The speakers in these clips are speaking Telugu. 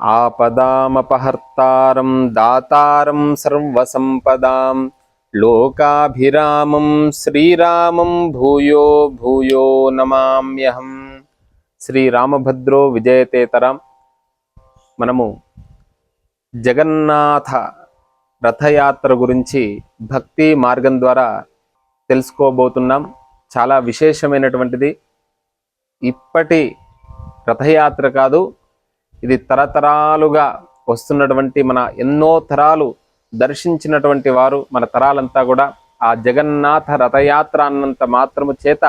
ఆపదామపహర్తారం దాతారం సర్వసంపదాం లోకాభిరామం శ్రీరామం భూయో భూయో నమామ్యహం. శ్రీరామభద్రో విజయతేతరం. మనము జగన్నాథ రథయాత్ర గురించి భక్తి మార్గం ద్వారా తెలుసుకోబోతున్నాం. చాలా విశేషమైనటువంటిది. ఇప్పటి రథయాత్ర కాదు ఇది తరతరాలుగా వస్తున్నటువంటి మన ఎన్నో తరాలు దర్శించినటువంటి వారు మన తరాలంతా కూడా ఆ జగన్నాథ రథయాత్ర అన్నంత మాత్రము చేత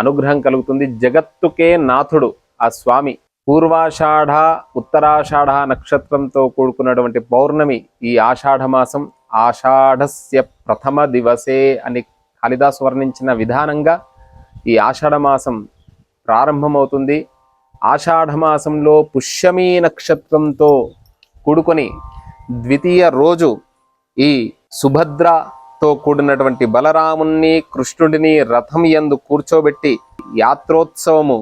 అనుగ్రహం కలుగుతుంది. జగత్తుకే నాథుడు ఆ స్వామి. పూర్వాషాఢ ఉత్తరాషాఢ నక్షత్రంతో కూడుకున్నటువంటి పౌర్ణమి ఈ ఆషాఢ మాసం ఆషాఢస్య ప్రథమ దివసే అని కాళిదాసు వర్ణించిన విధానంగా ఈ ఆషాఢ మాసం ప్రారంభమవుతుంది. ఆషాఢ మాసంలో పుష్యమీ నక్షత్రంతో కూడుకొని ద్వితీయ రోజు ఈ సుభద్రతో కూడినటువంటి బలరాముణ్ణి కృష్ణుడిని రథం యందు కూర్చోబెట్టి యాత్రోత్సవము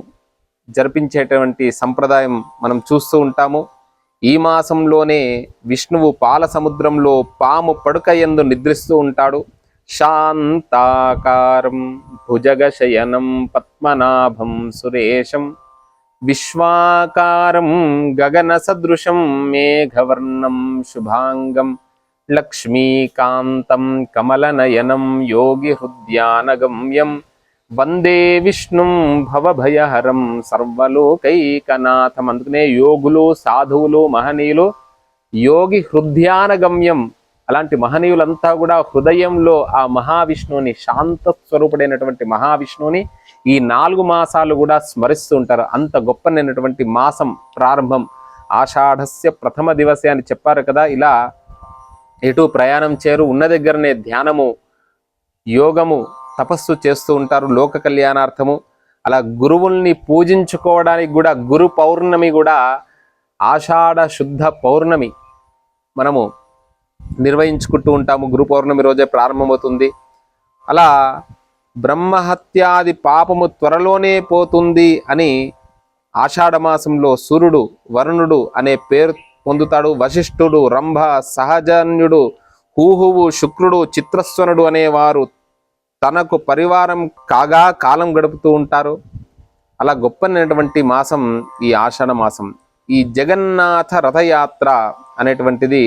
జరిపించేటువంటి సంప్రదాయం మనం చూస్తూ ఉంటాము. ఈ మాసంలోనే విష్ణువు పాల సముద్రంలో పాము పడుక యందు నిద్రిస్తూ ఉంటాడు. శాంతాకారం భుజగశయనం పద్మనాభం సురేశం విశ్వాకారం గగన సదృశం మేఘవర్ణం శుభాంగం లక్ష్మీకాంతం కమలనయనం యోగి హృద్యానగమ్యం వందే విష్ణుం భవభయహరం సర్వలోకైకనాథం. అందుకనే యోగులు సాధువులు మహనీయులు యోగి హృదయానగమ్యం అలాంటి మహనీయులంతా కూడా హృదయంలో ఆ మహావిష్ణువుని శాంత స్వరూపుడైనటువంటి మహావిష్ణువుని ఈ నాలుగు మాసాలు కూడా స్మరిస్తూ ఉంటారు. అంత గొప్పనైనటువంటి మాసం ప్రారంభం ఆషాఢస్య ప్రథమ దివసే అని చెప్పారు కదా. ఇలా ఎటు ప్రయాణం చేరు ఉన్న దగ్గరనే ధ్యానము యోగము తపస్సు చేస్తూ ఉంటారు. లోక కళ్యాణార్థము. అలా గురువుల్ని పూజించుకోవడానికి కూడా గురు పౌర్ణమి కూడా ఆషాఢ శుద్ధ పౌర్ణమి మనము నిర్వహించుకుంటూ ఉంటాము. గురు పౌర్ణమి రోజే ప్రారంభమవుతుంది. అలా బ్రహ్మహత్యాది పాపము త్వరలోనే పోతుంది అని ఆషాఢమాసంలో సూర్యుడు వరుణుడు అనే పేరు పొందుతాడు. వశిష్ఠుడు రంభ సహజన్యుడు హూహువు శుక్రుడు చిత్రస్వనుడు అనేవారు తనకు పరివారం కాగా కాలం గడుపుతూ ఉంటారు. అలా గొప్పనటువంటి మాసం ఈ ఆషాఢ మాసం ఈ జగన్నాథ రథయాత్ర అనేటువంటిది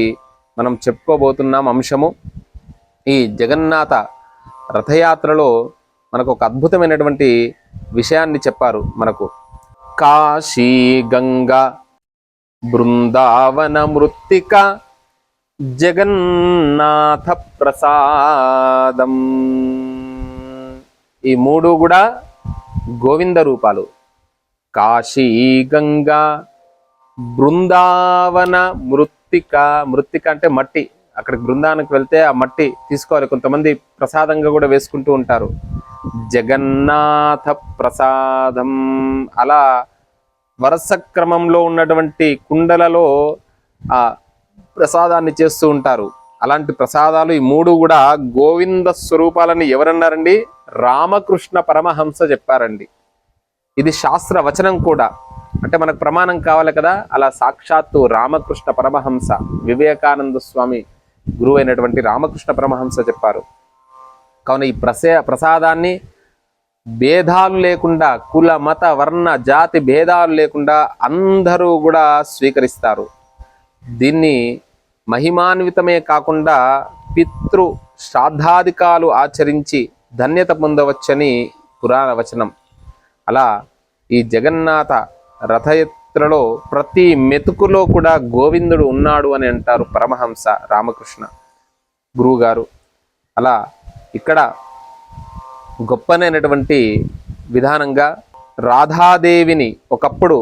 మనం చెప్పుకోబోతున్నాం అంశము. ఈ జగన్నాథ రథయాత్రలో మనకు ఒక అద్భుతమైనటువంటి విషయాన్ని చెప్పారు మనకు. కాశీ గంగా బృందావన మృత్తిక జగన్నాథ ప్రసాదం. ఈ మూడు కూడా గోవింద రూపాలు. కాశీ గంగా బృందావన మృత్తిక. మృత్తిక అంటే మట్టి. అక్కడికి బృందానికి వెళ్తే ఆ మట్టి తీసుకోవాలి. కొంతమంది ప్రసాదంగా కూడా వేసుకుంటూ ఉంటారు. జగన్నాథ ప్రసాదం అలా వరుస క్రమంలో ఉన్నటువంటి కుండలలో ఆ ప్రసాదాన్ని చేస్తూ ఉంటారు. అలాంటి ప్రసాదాలు ఈ మూడు కూడా గోవింద స్వరూపాలని ఎవరన్నారండి? రామకృష్ణ పరమహంస చెప్పారండి. ఇది శాస్త్ర వచనం కూడా. అంటే మనకు ప్రమాణం కావాలి కదా? అలా సాక్షాత్తు రామకృష్ణ పరమహంస వివేకానంద స్వామి గురువైనటువంటి అయినటువంటి రామకృష్ణ పరమహంస చెప్పారు. కావున ఈ ప్రసే ప్రసాదాన్ని భేదాలు లేకుండా కుల మత వర్ణ జాతి భేదాలు లేకుండా అందరూ కూడా స్వీకరిస్తారు. దీన్ని మహిమాన్వితమే కాకుండా పితృ శ్రాద్ధాధికాలు ఆచరించి ధన్యత పొందవచ్చని పురాణ వచనం. అలా ఈ జగన్నాథ రథయాత్రలో ప్రతి మెతుకులో కూడా గోవిందుడు ఉన్నాడు అని అంటారు పరమహంస రామకృష్ణ గురువుగారు. అలా ఇక్కడ గొప్పనైనటువంటి విధానంగా రాధాదేవిని ఒకప్పుడు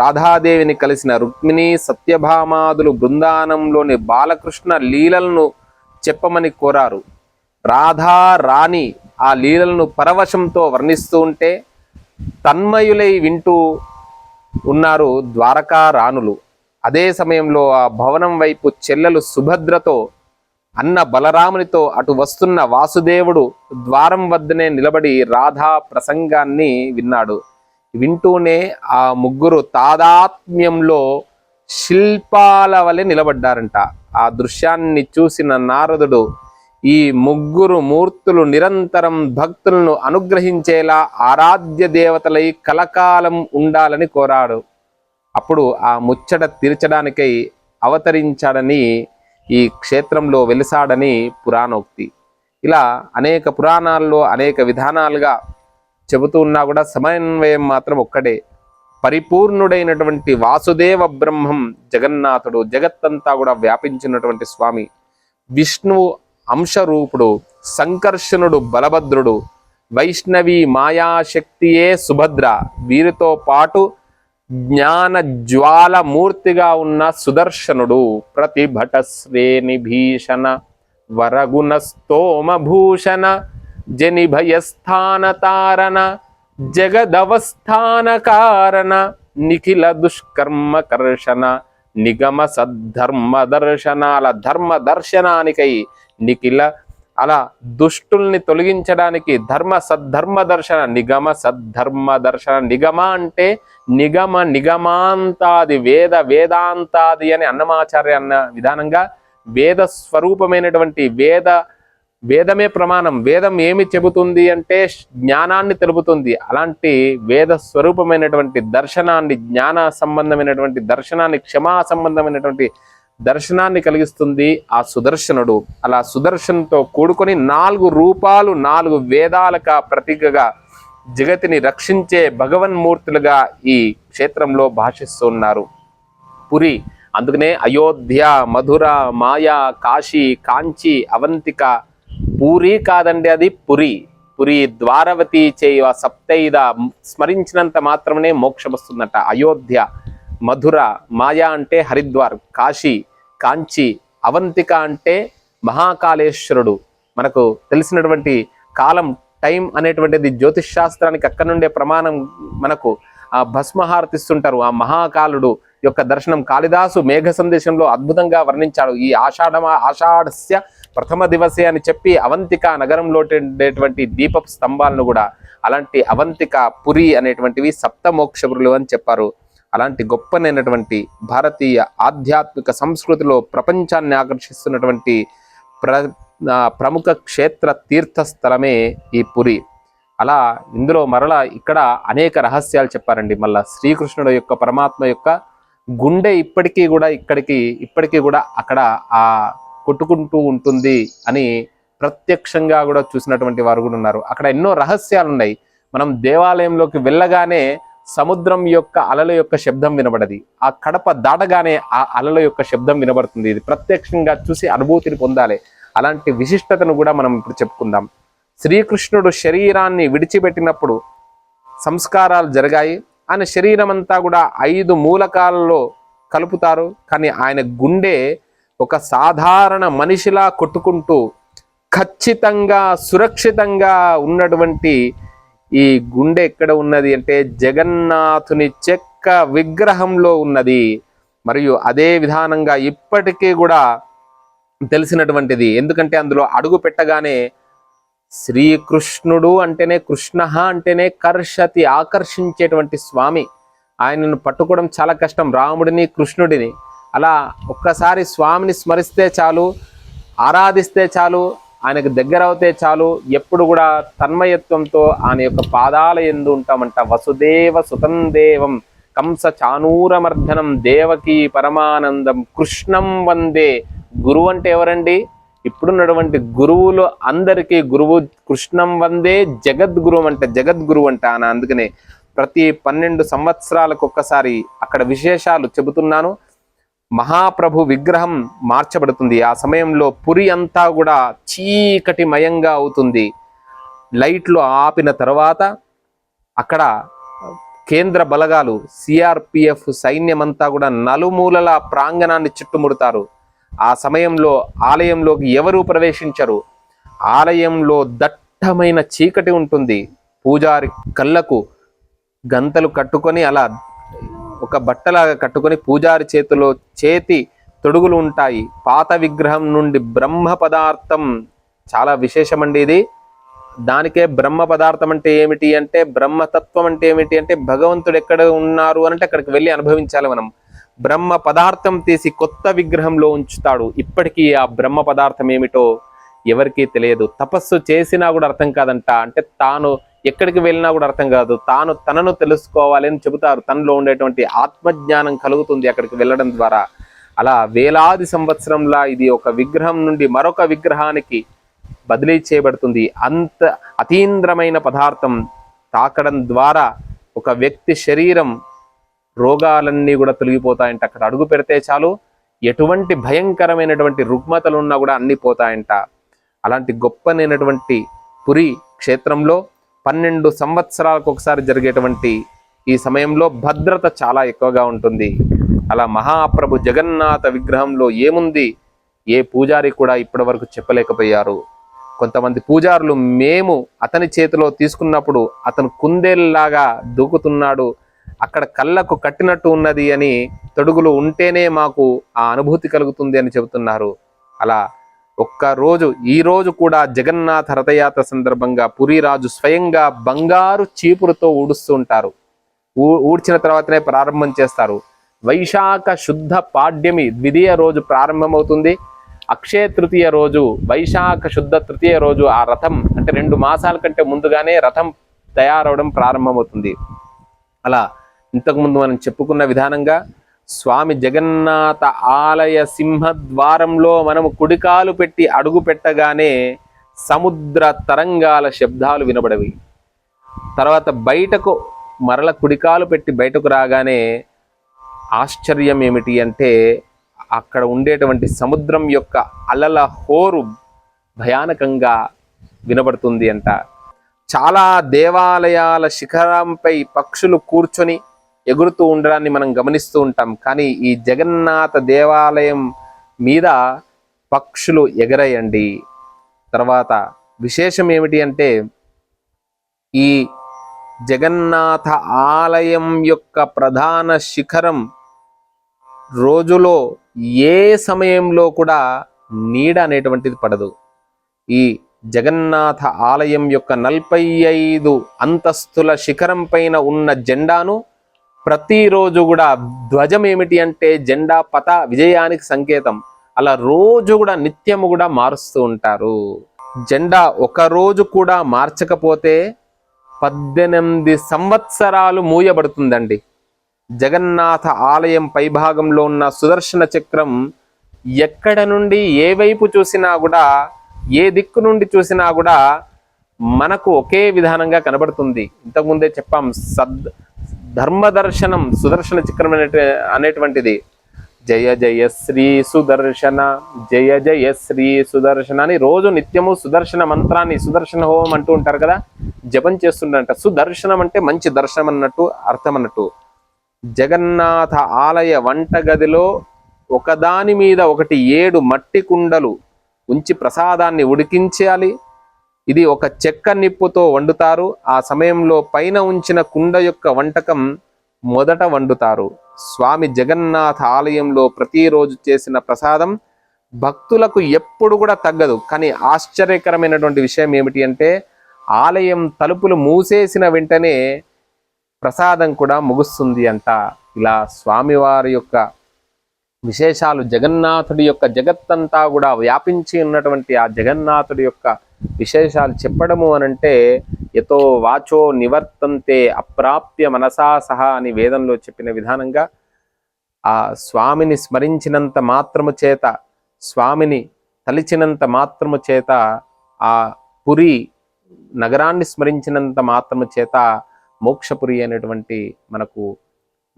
రాధాదేవిని కలిసిన రుక్మిణి సత్యభామాదులు బృందానంలోని బాలకృష్ణ లీలలను చెప్పమని కోరారు. రాధా రాణి ఆ లీలలను పరవశంతో వర్ణిస్తూ ఉంటే తన్మయులై వింటూ ఉన్నారు ద్వారకా రాణులు. అదే సమయంలో ఆ భవనం వైపు చెల్లెలు సుభద్రతో అన్న బలరామునితో అటు వస్తున్న వాసుదేవుడు ద్వారం వద్దనే నిలబడి రాధా ప్రసంగాన్ని విన్నాడు. వింటూనే ఆ ముగ్గురు తాదాత్మ్యంలో శిల్పాల వలె నిలబడ్డారంట. ఆ దృశ్యాన్ని చూసిన నారదుడు ఈ ముగ్గురు మూర్తులు నిరంతరం భక్తులను అనుగ్రహించేలా ఆరాధ్య దేవతలై కలకాలం ఉండాలని కోరాడు. అప్పుడు ఆ ముచ్చట తీర్చడానికై అవతరించాడని ఈ క్షేత్రంలో వెలిసాడని పురాణోక్తి. ఇలా అనేక పురాణాల్లో అనేక విధానాలుగా చెబుతూ ఉన్నా కూడా సమన్వయం మాత్రం ఒక్కడే. పరిపూర్ణుడైనటువంటి వాసుదేవ బ్రహ్మం జగన్నాథుడు జగత్తంతా కూడా వ్యాపించినటువంటి స్వామి. విష్ణువు అంశరూపుడు సంకర్షణుడు బలభద్రుడు వైష్ణవి మాయాశక్తియే సుభద్ర. వీరితో పాటు జ్ఞాన జ్వాలమూర్తిగా ఉన్న సుదర్శనుడు ప్రతిభట శ్రేణి భీషణ వరగుణ స్తోమభూషణ జని భయస్థాన తారణ జగదవస్థాన కారణ నిఖిల దుష్కర్మ కర్షణ నిగమ సద్ధర్మ దర్శనాల ధర్మ దర్శనానికై నిఖిల అలా దుష్టుల్ని తొలగించడానికి ధర్మ సద్ధర్మ దర్శన నిగమ సద్ధర్మ దర్శన నిగమ అంటే నిగమ నిగమాంతాది వేద వేదాంతాది అని అన్నమాచార్య అన్న విధానంగా వేద స్వరూపమైనటువంటి వేద వేదమే ప్రమాణం. వేదం ఏమి చెబుతుంది అంటే జ్ఞానాన్ని తెలుపుతుంది. అలాంటి వేద స్వరూపమైనటువంటి దర్శనాన్ని జ్ఞాన సంబంధమైనటువంటి దర్శనాన్ని క్షమా సంబంధమైనటువంటి దర్శనాన్ని కలిగిస్తుంది ఆ సుదర్శనుడు. అలా సుదర్శన్తో కూడుకొని నాలుగు రూపాలు నాలుగు వేదాలక ప్రతీకగా జగతిని రక్షించే భగవన్మూర్తులుగా ఈ క్షేత్రంలో భాషిస్తున్నారు పురి అందుకనే అయోధ్య మధుర మాయా కాశీ కాంచి అవంతిక పూరి కాదండి అది పురి. పురి ద్వారవతి చేయ సప్తైద స్మరించినంత మాత్రమే మోక్షం వస్తుందట అయోధ్య మధుర మాయా అంటే హరిద్వార్ కాశీ. కాంచి అవంతిక అంటే మహాకాళేశ్వరుడు. మనకు తెలిసినటువంటి కాలం టైం అనేటువంటిది జ్యోతిష్ శాస్త్రానికి అక్కడ నుండే ప్రమాణం మనకు ఆ భస్మహారతిస్తుంటారు. ఆ మహాకాలుడు యొక్క దర్శనం కాళిదాసు మేఘ సందేశంలో అద్భుతంగా వర్ణించాడు. ఈ ఆషాఢమా ఆషాఢస్య ప్రథమ దివసే అని చెప్పి అవంతిక నగరంలో ఉండేటువంటి దీప స్తంభాలను కూడా అలాంటి అవంతిక పురి అనేటువంటివి సప్తమోక్షపురులు అని చెప్పారు. అలాంటి గొప్పనైనటువంటి భారతీయ ఆధ్యాత్మిక సంస్కృతిలో ప్రపంచాన్ని ఆకర్షిస్తున్నటువంటి ప్ర ప్రముఖ క్షేత్ర తీర్థస్థలమే ఈ పురి. అలా ఇందులో మరలా ఇక్కడ అనేక రహస్యాలు చెప్పారండి. మళ్ళా శ్రీకృష్ణుడు యొక్క పరమాత్మ యొక్క గుండె ఇప్పటికీ కూడా ఇక్కడికి ఇప్పటికీ కూడా అక్కడ ఆ కొట్టుకుంటూ ఉంటుంది అని ప్రత్యక్షంగా కూడా చూసినటువంటి వారు కూడా ఉన్నారు. అక్కడ ఎన్నో రహస్యాలు ఉన్నాయి మనం దేవాలయంలోకి వెళ్ళగానే సముద్రం యొక్క అలల యొక్క శబ్దం వినబడది. ఆ కడప దాటగానే ఆ అలల యొక్క శబ్దం వినబడుతుంది. ఇది ప్రత్యక్షంగా చూసి అనుభూతిని పొందాలి. అలాంటి విశిష్టతను కూడా మనం ఇప్పుడు చెప్పుకుందాం. శ్రీకృష్ణుడు శరీరాన్ని విడిచిపెట్టినప్పుడు సంస్కారాలు జరిగాయి. ఆయన శరీరం అంతా కూడా ఐదు మూలకాలలో కలుపుతారు. కానీ ఆయన గుండె ఒక సాధారణ మనిషిలా కొట్టుకుంటూ ఖచ్చితంగా సురక్షితంగా ఉన్నటువంటి ఈ గుండె ఎక్కడ ఉన్నది అంటే జగన్నాథుని చెక్క విగ్రహంలో ఉన్నది. మరియు అదే విధానంగా ఇప్పటికీ కూడా తెలిసినటువంటిది. ఎందుకంటే అందులో అడుగు పెట్టగానే శ్రీకృష్ణుడు అంటేనే కృష్ణ అంటేనే కర్షతి ఆకర్షించేటువంటి స్వామి. ఆయనను పట్టుకోవడం చాలా కష్టం. రాముడిని కృష్ణుడిని. అలా ఒక్కసారి స్వామిని స్మరిస్తే చాలు ఆరాధిస్తే చాలు ఆయనకు దగ్గర అవుతే చాలు. ఎప్పుడు కూడా తన్మయత్వంతో ఆయన యొక్క పాదాల ఎందు ఉంటామంట. వసుదేవ సుతం దేవం. కంస చానూరమర్ధనం దేవకి పరమానందం. కృష్ణం వందే. గురువు అంటే ఎవరండి? ఇప్పుడున్నటువంటి గురువులు అందరికీ గురువు కృష్ణం వందే జగద్గురువు అంట జగద్గురువు అంట ఆయన. అందుకనే ప్రతి పన్నెండు సంవత్సరాలకు ఒక్కసారి అక్కడ విశేషాలు చెబుతున్నాను. మహాప్రభు విగ్రహం మార్చబడుతుంది. ఆ సమయంలో పురి అంతా కూడా చీకటి మయంగా అవుతుంది. లైట్లు ఆపిన తర్వాత అక్కడ కేంద్ర బలగాలు సిఆర్పిఎఫ్ సైన్యమంతా కూడా నలుమూలల ప్రాంగణాన్ని చుట్టుముడతారు. ఆ సమయంలో ఆలయంలోకి ఎవరు ప్రవేశించరు? ఆలయంలో దట్టమైన చీకటి ఉంటుంది. పూజారి కళ్ళకు గంతలు కట్టుకొని అలా ఒక బట్టలాగా కట్టుకొని పూజారి చేతిలో చేతి తొడుగులు ఉంటాయి. పాత విగ్రహం నుండి బ్రహ్మ పదార్థం. చాలా విశేషమండి ఇది. దానికే బ్రహ్మ పదార్థం అంటే ఏమిటి అంటే బ్రహ్మతత్వం అంటే ఏమిటి అంటే భగవంతుడు ఎక్కడ ఉన్నారు అని అంటే అక్కడికి వెళ్ళి అనుభవించాలి మనం. బ్రహ్మ పదార్థం తీసి కొత్త విగ్రహంలో ఉంచుతాడు. ఇప్పటికీ ఆ బ్రహ్మ పదార్థం ఏమిటో ఎవరికీ తెలియదు. తపస్సు చేసినా కూడా అర్థం కాదంట. అంటే తాను ఎక్కడికి వెళ్ళినా కూడా అర్థం కాదు. తాను తనను తెలుసుకోవాలి అని చెబుతారు. తనలో ఉండేటువంటి ఆత్మజ్ఞానం కలుగుతుంది అక్కడికి వెళ్ళడం ద్వారా. అలా వేలాది సంవత్సరంలా ఇది ఒక విగ్రహం నుండి మరొక విగ్రహానికి బదిలీ చేయబడుతుంది. అంత అతీంద్రమైన పదార్థం తాకడం ద్వారా ఒక వ్యక్తి శరీరం రోగాలన్నీ కూడా తొలగిపోతాయంట. అక్కడ అడుగు పెడితే చాలు. ఎటువంటి భయంకరమైనటువంటి రుగ్మతలు ఉన్నా కూడా అన్ని పోతాయంట. అలాంటి గొప్పనైనటువంటి పురి క్షేత్రంలో పన్నెండు సంవత్సరాలకు ఒకసారి జరిగేటువంటి ఈ సమయంలో భద్రత చాలా ఎక్కువగా ఉంటుంది. అలా మహాప్రభు జగన్నాథ విగ్రహంలో ఏముంది? ఏ పూజారి కూడా ఇప్పటి వరకు చెప్పలేకపోయారు. కొంతమంది పూజారులు మేము అతని చేతిలో తీసుకున్నప్పుడు అతను కుందేల్లాగా దూకుతున్నాడు. అక్కడ కళ్ళకు కట్టినట్టు ఉన్నది అని తొడుగులు ఉంటేనే మాకు ఆ అనుభూతి కలుగుతుంది అని చెబుతున్నారు. అలా ఒక్క రోజు ఈ రోజు కూడా జగన్నాథ రథయాత్ర సందర్భంగా పురిరాజు స్వయంగా బంగారు చీపురుతో ఊడుస్తూ ఉంటారు. ఊ- ఊడ్చిన తర్వాతనే ప్రారంభం చేస్తారు. వైశాఖ శుద్ధ పాడ్యమి ద్వితీయ రోజు ప్రారంభమవుతుంది. అక్షయ తృతీయ రోజు వైశాఖ శుద్ధ తృతీయ రోజు ఆ రథం అంటే రెండు మాసాల కంటే ముందుగానే రథం తయారవడం ప్రారంభమవుతుంది. అలా ఇంతకుముందు మనం చెప్పుకున్న విధానంగా స్వామి జగన్నాథ ఆలయ సింహద్వారంలో మనము కుడికాలు పెట్టి అడుగు పెట్టగానే సముద్ర తరంగాల శబ్దాలు వినబడవి. తర్వాత బయటకు మరల కుడికాలు పెట్టి బయటకు రాగానే ఆశ్చర్యం ఏమిటి అంటే అక్కడ ఉండేటువంటి సముద్రం యొక్క అలల హోరు భయానకంగా వినబడుతుంది అంట. చాలా దేవాలయాల శిఖరంపై పక్షులు కూర్చొని ఎగురుతూ ఉండడాన్ని మనం గమనిస్తూ ఉంటాం. కానీ ఈ జగన్నాథ దేవాలయం మీద పక్షులు ఎగరయండి. తర్వాత విశేషం ఏమిటి అంటే ఈ జగన్నాథ ఆలయం యొక్క ప్రధాన శిఖరం రోజులో ఏ సమయంలో కూడా నీడ అనేటువంటిది పడదు. ఈ జగన్నాథ ఆలయం యొక్క నలభై ఐదు అంతస్తుల శిఖరం పైన ఉన్న జెండాను ప్రతిరోజు కూడా ధ్వజం ఏమిటి అంటే జెండా పత విజయానికి సంకేతం. అలా రోజు కూడా నిత్యము కూడా మారుస్తూ ఉంటారు. జెండా ఒకరోజు కూడా మార్చకపోతే పద్దెనిమిది సంవత్సరాలు మూయబడుతుందండి. జగన్నాథ ఆలయం పైభాగంలో ఉన్న సుదర్శన చక్రం ఎక్కడ నుండి ఏ వైపు చూసినా కూడా ఏ దిక్కు నుండి చూసినా కూడా మనకు ఒకే విధానంగా కనబడుతుంది. ఇంతకుముందే చెప్పాం సద్ ధర్మదర్శనం సుదర్శన చక్రం అనేటువంటిది. జయ జయ శ్రీ సుదర్శన జయ జయ శ్రీ సుదర్శన అని రోజు నిత్యము సుదర్శన మంత్రాన్ని సుదర్శన హోమం అంటూ ఉంటారు కదా జపం చేస్తుండంట. సుదర్శనం అంటే మంచి దర్శనం అన్నట్టు అర్థం అన్నట్టు. జగన్నాథ ఆలయ వంటగదిలో ఒకదాని మీద ఒకటి ఏడు మట్టి కుండలు ఉంచి ప్రసాదాన్ని ఉడికించాలి ఇది ఒక చెక్క నిప్పుతో వండుతారు. ఆ సమయంలో పైన ఉంచిన కుండ యొక్క వంటకం మొదట వండుతారు. స్వామి జగన్నాథ ఆలయంలో ప్రతిరోజు చేసిన ప్రసాదం భక్తులకు ఎప్పుడు కూడా తగ్గదు. కానీ ఆశ్చర్యకరమైనటువంటి విషయం ఏమిటి అంటే ఆలయం తలుపులు మూసేసిన వెంటనే ప్రసాదం కూడా ముగుస్తుంది అంట. ఇలా స్వామివారి యొక్క విశేషాలు జగన్నాథుడి యొక్క జగత్తంతా కూడా వ్యాపించి ఉన్నటువంటి ఆ జగన్నాథుడి యొక్క విశేషాలు చెప్పడము అనంటే ఎతో వాచో నివర్తంతే అప్రాప్య మనసా సహా అని వేదంలో చెప్పిన విధానంగా ఆ స్వామిని స్మరించినంత మాత్రము చేత స్వామిని తలిచినంత మాత్రము చేత ఆ పురి నగరాన్ని స్మరించినంత మాత్రము చేత మోక్షపురి అనేటువంటి మనకు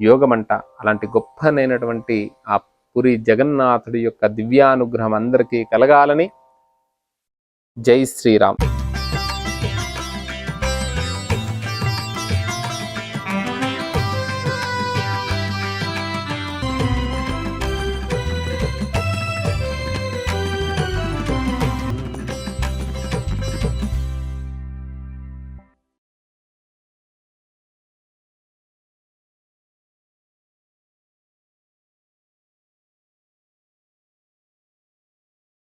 యోగమంట. అలాంటి గొప్పనైనటువంటి ఆ పురి జగన్నాథుడి యొక్క దివ్యానుగ్రహం అందరికీ కలగాలని జై శ్రీరామ్